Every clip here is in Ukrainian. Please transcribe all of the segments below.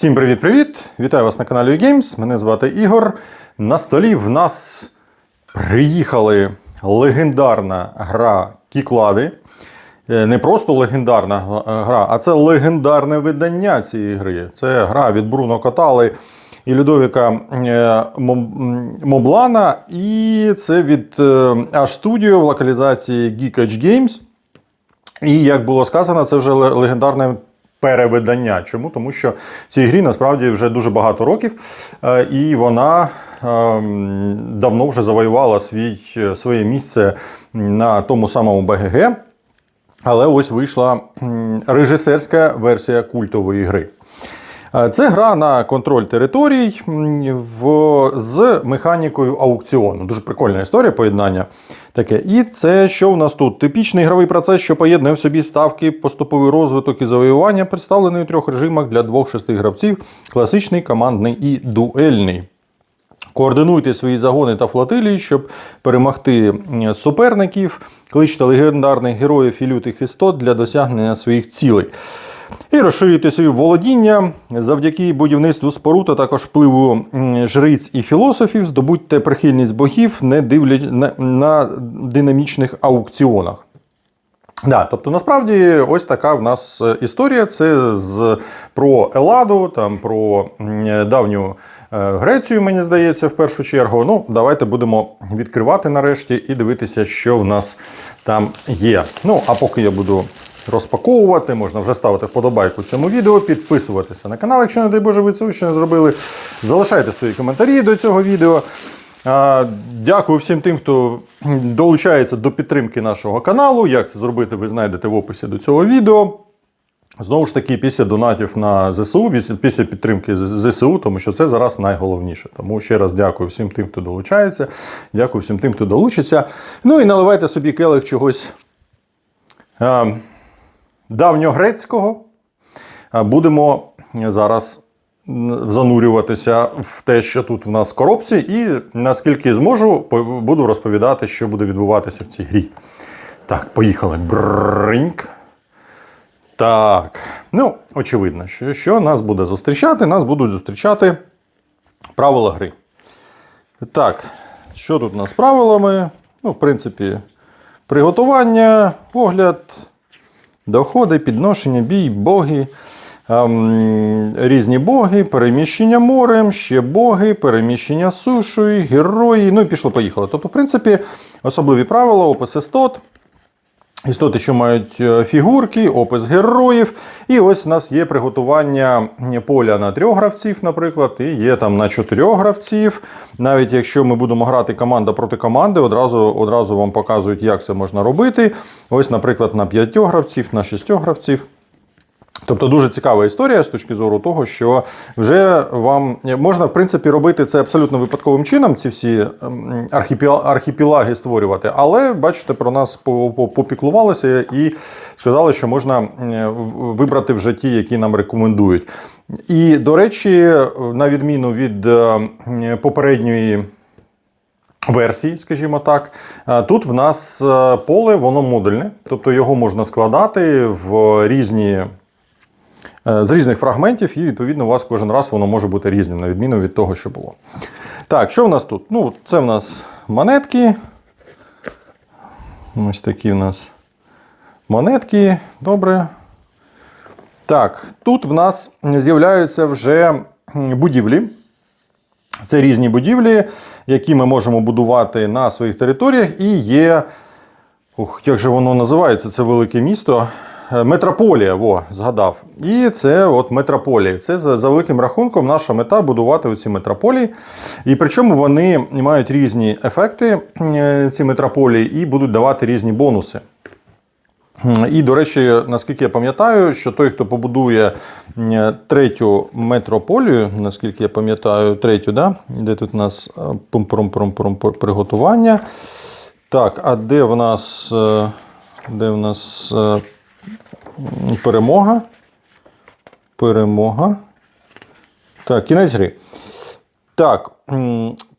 Всім привіт-привіт! Вітаю вас на каналі Games. Мене звати Ігор. На столі в нас приїхали легендарна гра Кіклади. Е, Не просто легендарна гра, а це легендарне видання цієї гри. Це гра від Бруно Котали і Людовіка е, Моблана. І це від е, H Studio в локалізації Geek Edge Games. І як було сказано, це вже ле- легендарне перевидання. Чому? Тому що цій грі насправді вже дуже багато років, е, і вона ем, давно вже завоювала свій, своє місце на тому самому БГГ. Але ось вийшла режисерська версія культової гри. Е, Це гра на контроль територій в, з механікою аукціону. Дуже прикольна історія поєднання таке. І це що в нас тут? Типічний ігровий процес, що поєднує в собі ставки, поступовий розвиток і завоювання, представлений у трьох режимах для двох-шести гравців: класичний, командний і дуельний. Координуйте свої загони та флотилії, щоб перемогти суперників, кличте легендарних героїв і лютих істот для досягнення своїх цілей. І розширюйте свої володіння завдяки будівництву споруд, а також впливу жриць і філософів, здобудьте прихильність богів, не дивлячись на, на динамічних аукціонах. Да, тобто насправді ось така в нас історія. Це з про Еладу, там про давню е, Грецію, мені здається, в першу чергу. Ну, давайте будемо відкривати нарешті і дивитися, що в нас там є. Ну, а поки я буду розпаковувати, можна вже ставити вподобайку цьому відео, підписуватися на канал, якщо не дай Боже, ви це ще не зробили. Залишайте свої коментарі до цього відео. Дякую всім тим, хто долучається до підтримки нашого каналу. Як це зробити, ви знайдете в описі до цього відео. Знову ж таки, після донатів на ЗСУ, після підтримки ЗСУ, тому що це зараз найголовніше. Тому ще раз дякую всім тим, хто долучається. Дякую всім тим, хто долучиться. Ну і наливайте собі келих чогось е, давньогрецького. Будемо зараз занурюватися в те, що тут в нас в коробці, і наскільки зможу, буду розповідати, що буде відбуватися в цій грі. Так, поїхали. Бриньк. Так. Ну, очевидно, що, що нас буде зустрічати? Нас будуть зустрічати правила гри. Так, що тут у нас з правилами? Ну, в принципі, приготування, огляд, доходи, підношення, бій, боги, ем, різні боги, переміщення морем, ще боги, переміщення сушою, герої. Ну і пішло-поїхало. Тобто, в принципі, особливі правила, опис істот. Істоти, що мають е, фігурки, опис героїв. І ось у нас є приготування поля на трьох гравців, наприклад, і є там на чотирьох гравців. Навіть якщо ми будемо грати команда проти команди, одразу, одразу вам показують, як це можна робити. Ось, наприклад, на п'ятьох гравців, на шістьох гравців. Тобто дуже цікава історія з точки зору того, що вже вам можна, в принципі, робити це абсолютно випадковим чином, ці всі ем, архіпіла- архіпелаги створювати. Але бачите, про нас по- по- попіклувалися і сказали, що можна е, вибрати вже ті, які нам рекомендують. І, до речі, на відміну від е, попередньої версії, скажімо так. Е, Тут в нас поле, воно модульне, тобто його можна складати в різні. Е, З різних фрагментів, і відповідно у вас кожен раз воно може бути різним, на відміну від того, що було. Так, що в нас тут? Ну, це в нас монетки. Ось такі в нас монетки. Добре. Так, тут в нас з'являються вже будівлі. Це різні будівлі, які ми можемо будувати на своїх територіях. І є. Ух, як же воно називається? Це велике місто. Е, Метрополія, во, згадав. І це от метрополії. Це за, за великим рахунком наша мета будувати оці метрополії. І причому вони мають різні ефекти, е, ці метрополії, і будуть давати різні бонуси. І, до речі, наскільки я пам'ятаю, що той, хто побудує третю метрополію, наскільки я пам'ятаю, третю, да? де тут у нас е, приготування. Так, а де в нас, де в нас перемога? Перемога. Так, кінець гри. Так.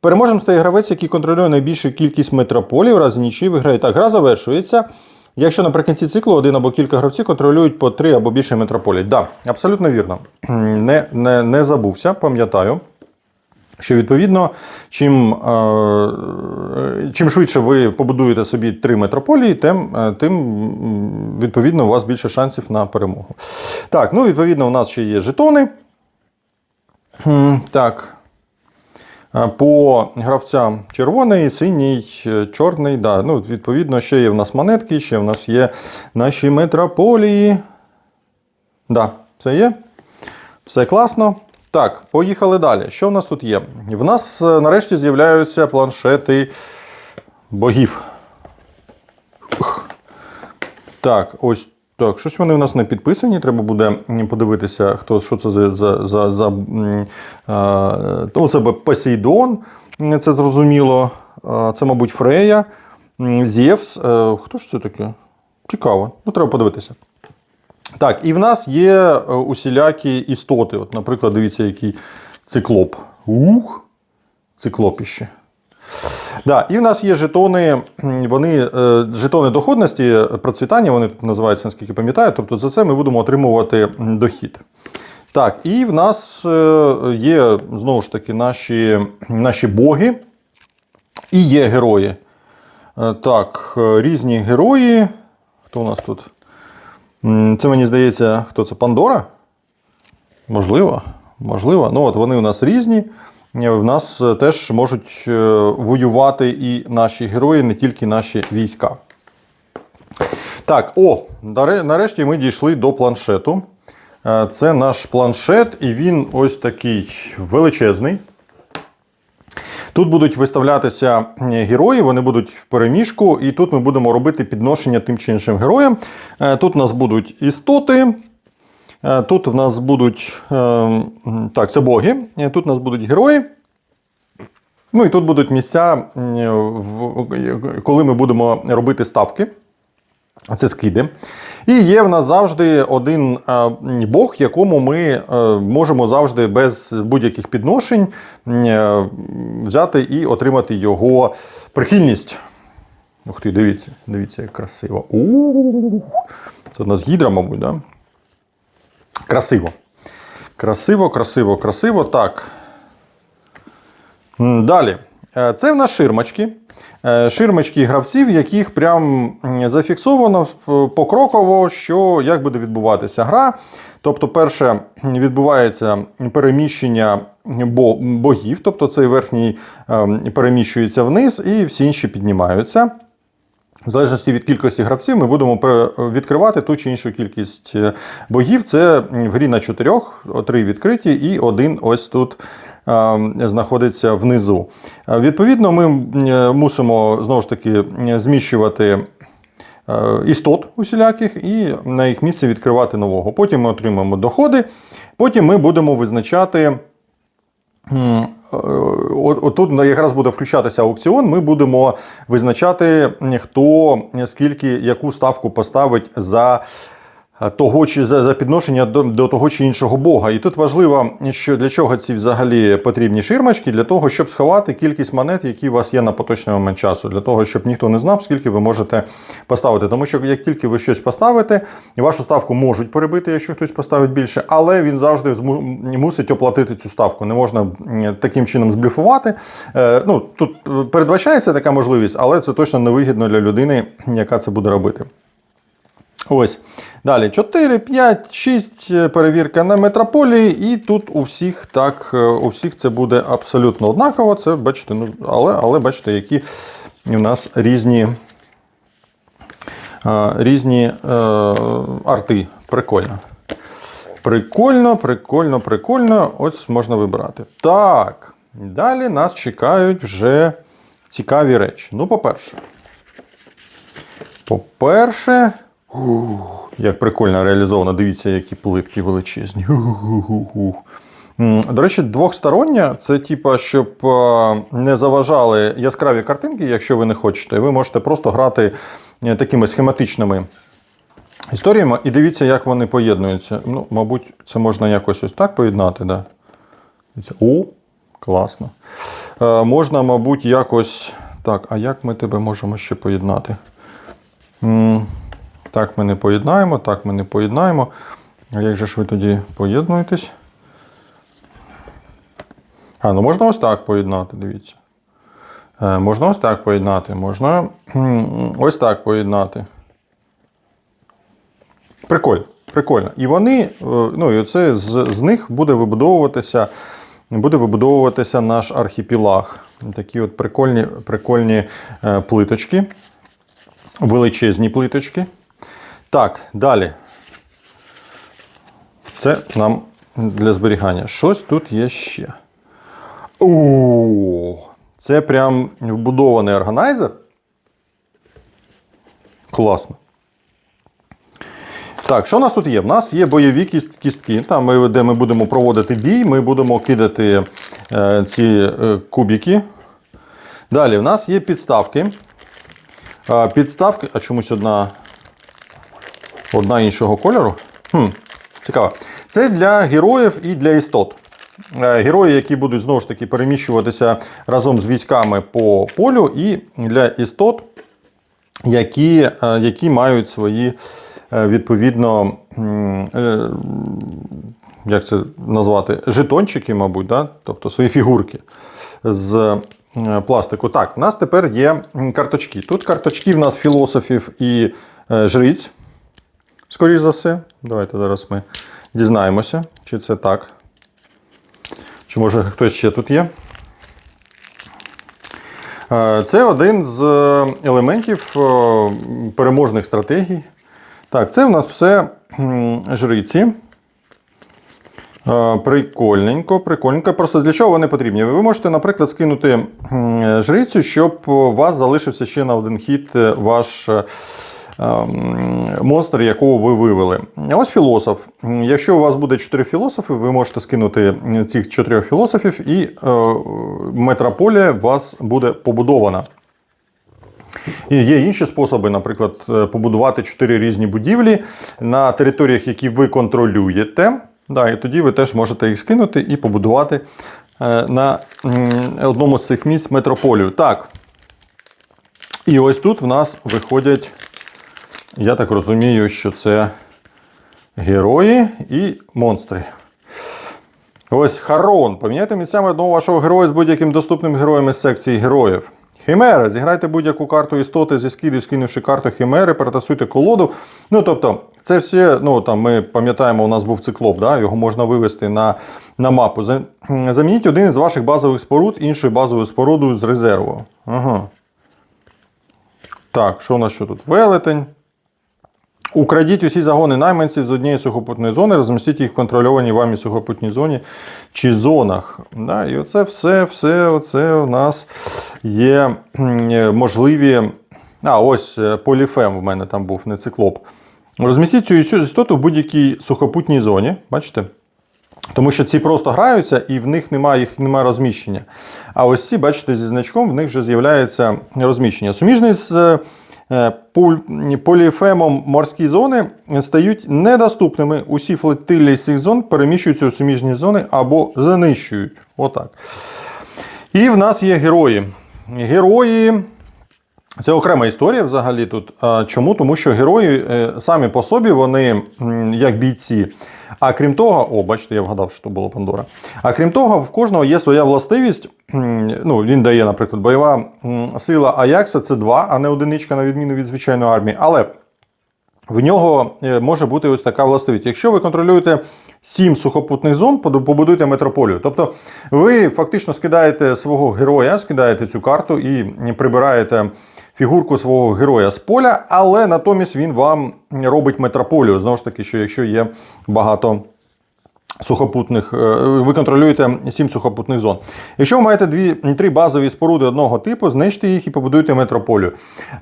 Переможем стає гравець, який контролює найбільшу кількість метрополій. В разі нічиї виграє. Так, гра завершується. якщо наприкінці циклу один або кілька гравців контролюють по три або більше метрополій. Так, да, абсолютно вірно. Не, не, не забувся, пам'ятаю. Що відповідно, чим, е, чим швидше ви побудуєте собі три метрополії, тим, е, тим відповідно у вас більше шансів на перемогу. Так, ну відповідно, у нас ще є жетони. Так. Е, По гравцям червоний, синій, чорний. Да. Ну, відповідно, ще є в нас монетки, ще в нас є наші метрополії. Да, це є. Все класно. Так, поїхали далі. Що в нас тут є? В нас е, нарешті з'являються планшети богів. Так, ось так. Щось вони в нас не підписані. Треба буде подивитися, хто, що це за. за, за, за а, ну, це Посейдон, це зрозуміло. А, Це, мабуть, Фрея, м, Зевс. Е, Хто ж це таке? Цікаво. Ну, треба подивитися. Так, і в нас є е, усілякі істоти. От, наприклад, дивіться, який циклоп. Ух, циклопіще. Да, і в нас є жетони, вони, е, жетони доходності, процвітання, вони тут називаються, наскільки пам'ятаю. Тобто за це ми будемо отримувати дохід. Так, і в нас е, є знову ж таки наші, наші боги і є герої. Е, Так, е, різні герої. Хто у нас тут? Це мені здається, хто це? Пандора? Можливо. Можливо. Ну, от вони у нас різні. Е, В нас е, теж можуть е, воювати і наші герої, не тільки наші війська. Так, о, нарешті ми дійшли до планшету. Це наш планшет, і він ось такий величезний. Тут будуть виставлятися е, герої, вони будуть в переміжку, і тут ми будемо робити підношення тим чи іншим героям. Е, Тут у нас будуть істоти. Е, Тут в нас будуть. Так, це боги. Тут у нас будуть герої. Ну і тут будуть місця, коли ми будемо робити ставки. Це скиди. І є в нас завжди один е, Бог, якому ми е, можемо завжди без будь-яких підношень е, взяти і отримати його прихильність. Ух ти, дивіться, дивіться, як красиво. У-у-у. Це у нас гідра, мабуть, да? Красиво. Красиво, красиво, красиво. Так. Далі. Е, Це в нас ширмочки. Е, Ширмочки гравців, яких прям зафіксовано е, покроково, що як буде відбуватися гра. Тобто, перше відбувається переміщення богів, тобто цей верхній ем, переміщується вниз, і всі інші піднімаються. В залежності від кількості гравців, ми будемо відкривати ту чи іншу кількість е, богів. Це в грі на чотирьох, три відкриті, і один ось тут е, знаходиться внизу. Відповідно, ми е, мусимо знову ж таки зміщувати е, істот усіляких і на їх місце відкривати нового. Потім ми отримаємо доходи, потім ми будемо визначати. Е, Отут якраз буде включатися аукціон. Ми будемо визначати, хто скільки яку ставку поставить за того чи за, підношення до, до того чи іншого бога. І тут важливо, що для чого ці взагалі потрібні ширмочки, для того, щоб сховати кількість монет, які у вас є на поточний момент часу, для того, щоб ніхто не знав, скільки ви можете поставити. Тому що як тільки ви щось поставите, вашу ставку можуть перебити, якщо хтось поставить більше, але він завжди мусить оплатити цю ставку. Не можна таким чином збліфувати. Е, Ну, тут е, передбачається така можливість, але це точно невигідно для людини, яка це буде робити. Ось. Далі 4, 5, 6 е, перевірка на метрополії, і тут у всіх так, е, у всіх це буде абсолютно однаково. Це бачите, ну, але, але бачите, які у нас різні, е, різні е, арти. Прикольно. Прикольно, прикольно, прикольно. Ось можна вибирати. Так. Далі нас чекають вже цікаві речі. Ну, по-перше. По-перше, як прикольно реалізовано. Дивіться, які плитки величезні. До речі, двохстороння це типа, щоб е, не заважали яскраві картинки, якщо ви не хочете. Ви можете просто грати е, такими схематичними історіями. І дивіться, як вони поєднуються. Ну, мабуть, це можна якось ось так поєднати. Да? О, класно. Е, можна, мабуть, якось. Так, а як ми тебе можемо ще поєднати? Так ми не поєднаємо, так ми не поєднаємо. А як же ж ви тоді поєднуєтесь? А, ну можна ось так поєднати, дивіться. Е, можна ось так поєднати, можна ось так поєднати. Прикольно, прикольно. І вони, е, ну і це з, з них буде вибудовуватися, буде вибудовуватися наш архіпелаг. Такі от прикольні, прикольні е, плиточки, величезні плиточки. Так, далі. Це нам для зберігання. Щось тут є ще. О, це прям вбудований органайзер. Класно. Так, що у нас тут є? У нас є бойові кістки, там, де ми будемо проводити бій, ми будемо кидати е, ці е, кубики. Далі, в нас є підставки. Е, підставки, а чомусь одна, одна іншого кольору. Хм, цікаво. Це для героїв і для істот. Е, Герої, які будуть знову ж таки переміщуватися разом з військами по полю, і для істот, які, е, які мають свої е, відповідно, як це назвати, жетончики, мабуть, да? тобто свої фігурки з пластику. Так, у нас тепер є карточки. Тут карточки в нас філософів і жриць, скоріш за все. Давайте зараз ми дізнаємося, чи це так. Чи може хтось ще тут є? Е, Це один з елементів е, переможних стратегій. Так, це в нас все жриці. Е, Прикольненько, прикольненько. Просто для чого вони потрібні? Ви можете, наприклад, скинути жрицю, щоб у вас залишився ще на один хід е, ваш е, монстр, якого ви вивели. Ось філософ. Якщо у вас буде 4 філософи, ви можете скинути цих 4 філософів, і е, метрополія у вас буде побудована. І є інші способи, наприклад, е, побудувати чотири різні будівлі на територіях, які ви контролюєте. Да, і тоді ви теж можете їх скинути і побудувати е, на одному з цих місць метрополію. Так. І ось тут в нас виходять, я так розумію, що це герої і монстри. Ось Харон. Поміняйте місцями одного вашого героя з будь-яким доступним героєм із секції героїв. Химера. Зіграйте будь-яку карту істоти зі скиду, скинувши карту Химери, перетасуйте колоду. Ну, тобто, це все, ну там ми пам'ятаємо, у нас був циклоп, да? його можна вивести на, на мапу. За- Замініть один із ваших базових споруд іншою базовою спорудою з резерву. Ага. Так, що у нас що тут? Велетень. Украдіть усі загони найманців з однієї сухопутної зони, розмістіть їх в контрольованій вами сухопутній зоні чи зонах. Да, і оце все, все оце у нас є можливі. А, ось е, поліфем в мене там був, не циклоп. Розмістіть цю істоту в будь-якій сухопутній зоні. Бачите? Тому що ці просто граються і в них немає, їх немає розміщення. А ось ці, бачите, зі значком в них вже з'являється розміщення. Суміжний з е, е, поліфемом морські зони стають недоступними. Усі флотилі з цих зон переміщуються у суміжні зони або занищують. Отак. І в нас є герої. Герої. Це окрема історія взагалі тут. Чому? Тому що герої е, самі по собі, вони як бійці. А крім того, о, бачите, я вгадав, що то було Пандора. А крім того, в кожного є своя властивість. Ну, він дає, наприклад, бойова сила Аякса це 2, а не одиничка, на відміну від звичайної армії. Але в нього е, може бути ось така властивість. Якщо ви контролюєте сім сухопутних зон, побудуйте метрополію. Тобто ви фактично скидаєте свого героя, скидаєте цю карту і прибираєте фігурку свого героя з поля, але натомість він вам робить метрополію. Знову ж таки, що якщо є багато сухопутних, е, ви контролюєте сім сухопутних зон. Якщо ви маєте дві, три базові споруди одного типу, знищте їх і побудуйте метрополію.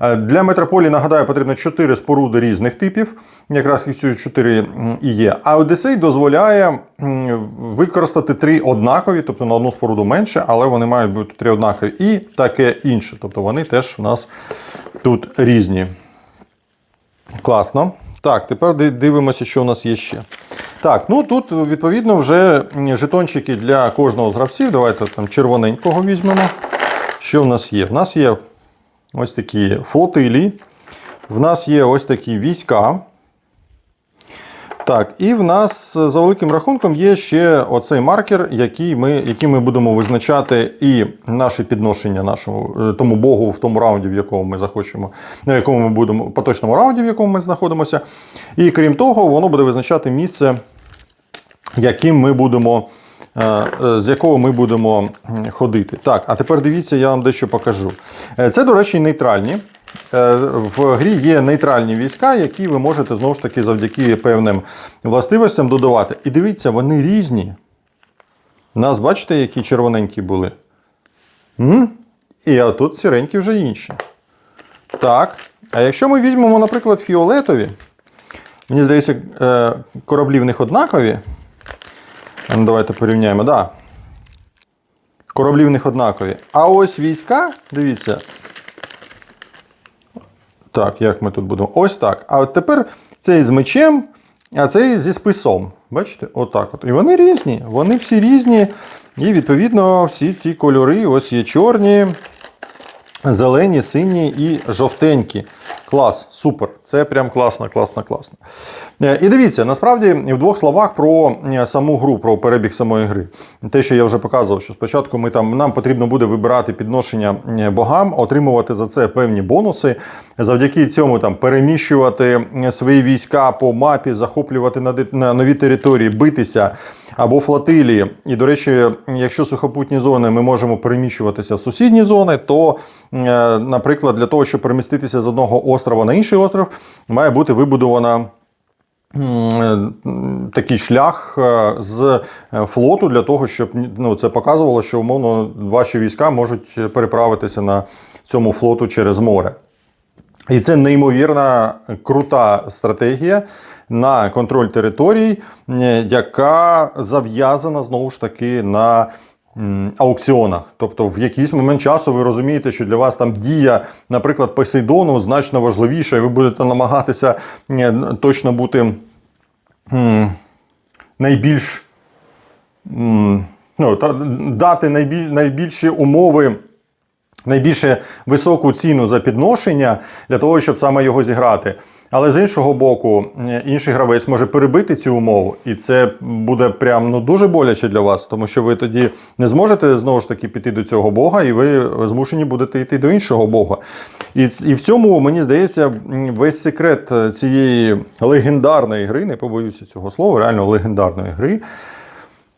Е, Для метрополії, нагадаю, потрібно чотири споруди різних типів, якраз ці чотири і є. А Одесей дозволяє використати три однакові, тобто на одну споруду менше, але вони мають бути три однакові. І таке інше. Тобто вони теж у нас тут різні. Класно. Так, тепер дивимося, що у нас є ще. Так, ну тут відповідно вже жетончики для кожного з гравців. Давайте там червоненького візьмемо. Що в нас є? В нас є ось такі флотилі. в нас є ось такі війська. Так, і в нас е, за великим рахунком є ще оцей маркер, який ми, яким ми будемо визначати і наше підношення нашому е, тому Богу в тому раунді, в якому ми захочемо, на якому ми будемо, поточному раунді, в якому ми знаходимося. І крім того, воно буде визначати місце, яким ми будемо. е, З якого ми будемо ходити. Так, а тепер дивіться, я вам дещо покажу. Це, до речі, нейтральні. Е, В грі є нейтральні війська, які ви можете знову ж таки завдяки певним властивостям додавати. І дивіться, вони різні. Нас, бачите, які червоненькі були. М? І а тут сіренькі вже інші. Так. А якщо ми візьмемо, наприклад, фіолетові, мені здається, е, кораблі в них однакові. Ну, давайте порівняємо. Да. Кораблі в них однакові. А ось війська, дивіться. Так, як ми тут будемо? Ось так. А от тепер цей з мечем, а цей зі списом. Бачите? Отак. От. І вони різні. Вони всі різні. І відповідно всі ці кольори ось є чорні, зелені, сині і жовтенькі. Клас, супер. Це прям класно, класно, класно. Е, І дивіться, насправді в двох словах про е, саму гру, про перебіг самої гри. Те, що я вже показував, що спочатку ми там нам потрібно буде вибирати підношення е, богам, отримувати за це певні бонуси. Завдяки цьому там переміщувати свої війська по мапі, захоплювати на, на нові території, битися або флотилії. І, до речі, якщо сухопутні зони ми можемо переміщуватися в сусідні зони, то, наприклад, для того, щоб переміститися з одного острова на інший остров, має бути вибудована. Такий шлях е, з е, флоту для того, щоб ну, це показувало, що умовно ваші війська можуть переправитися на цьому флоту через море. І це неймовірна крута стратегія на контроль територій, яка зав'язана знову ж таки на аукціонах. Тобто, в якийсь момент часу ви розумієте, що для вас там дія, наприклад, Посейдону значно важливіша, і ви будете намагатися точно бути найбільш ну, дати найбіль, найбільші умови найбільше високу ціну за підношення для того, щоб саме його зіграти. Але з іншого боку, інший гравець може перебити цю умову, і це буде прям ну дуже боляче для вас, тому що ви тоді не зможете знову ж таки піти до цього Бога, і ви змушені будете йти до іншого Бога. І, і в цьому мені здається весь секрет е, цієї легендарної гри, не побоюся цього слова, реально легендарної гри.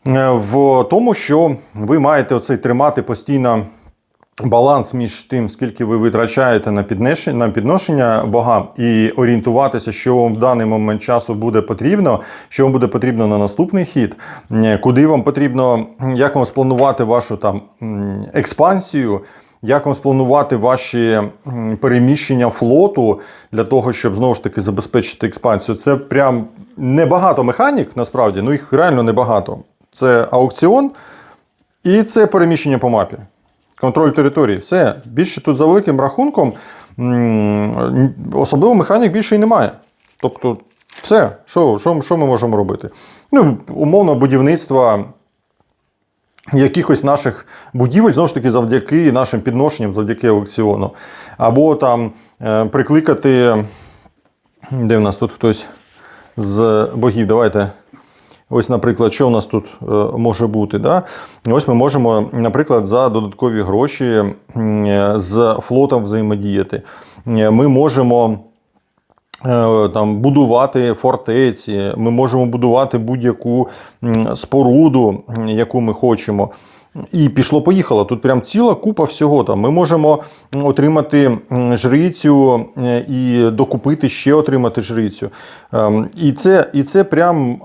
е, В тому, що ви маєте оцей тримати постійно баланс між тим, скільки ви витрачаєте на підношення, на підношення богам, і орієнтуватися, що вам в даний момент часу буде потрібно, що вам буде потрібно на наступний хід, куди вам потрібно, як вам спланувати вашу там експансію. Як вам спланувати ваші переміщення флоту для того, щоб знову ж таки забезпечити експансію? Це прям небагато механік, насправді, ну їх реально небагато. Це аукціон і це переміщення по мапі. Контроль території. Все. Більше тут за великим рахунком особливо механік більше і немає. Тобто, все, що, що, що ми можемо робити? Ну, умовно, будівництва якихось наших будівель, знову ж таки, завдяки нашим підношенням, завдяки аукціону. Або там е, прикликати. Де в нас тут хтось з богів? Давайте. Ось, наприклад, що в нас тут е, може бути? Да? Ось ми можемо, наприклад, за додаткові гроші з флотом взаємодіяти. Е, Ми можемо е, там, будувати фортеці, ми можемо будувати будь-яку споруду, яку ми хочемо. І пішло-поїхало. Тут прям ціла купа всього. Там. Ми можемо отримати жрицю е, і докупити ще отримати жрицю. Ем, І це, і це прям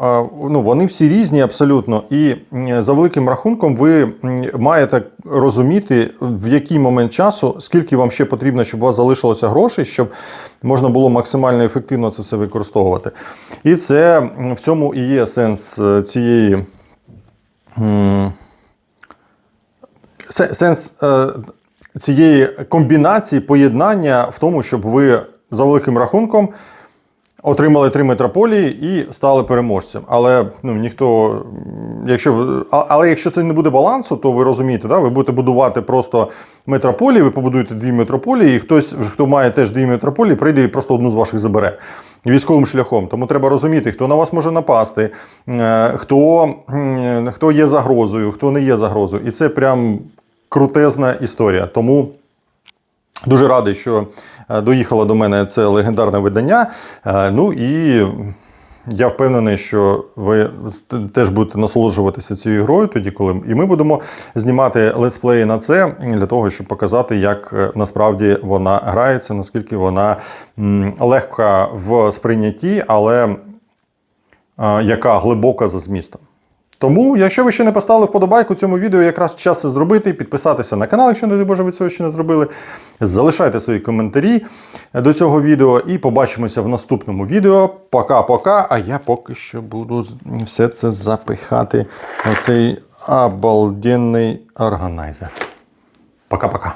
ну, вони всі різні абсолютно. І за великим рахунком ви маєте розуміти, в який момент часу, скільки вам ще потрібно, щоб у вас залишилося грошей, щоб можна було максимально ефективно це все використовувати. І це в цьому і є сенс е, цієї. Сенс е, цієї комбінації поєднання в тому, щоб ви за великим рахунком отримали три метрополії і стали переможцем. Але ну, ніхто, якщо, але якщо це не буде балансу, то ви розумієте, да? ви будете будувати просто метрополії, ви побудуєте дві метрополії, і хтось, хто має теж дві метрополії, прийде і просто одну з ваших забере. Військовим шляхом. Тому треба розуміти, хто на вас може напасти, е, хто, хто є загрозою, хто не є загрозою. І це прям крутезна історія. Тому Дуже радий, що е, доїхало до мене це легендарне видання. Е, Ну і я впевнений, що ви теж будете насолоджуватися цією грою, тоді, коли і ми будемо знімати летсплеї на це для того, щоб показати, як е, насправді вона грається, наскільки вона легка в сприйнятті, але яка глибока за змістом. Тому, якщо ви ще не поставили вподобайку цьому відео, якраз час це зробити, підписатися на канал, якщо не дай Боже, ви цього ще не зробили. Залишайте свої коментарі до цього відео і побачимося в наступному відео. Пока-пока. А я поки що буду все це запихати на цей обалденний органайзер. Пока-пока.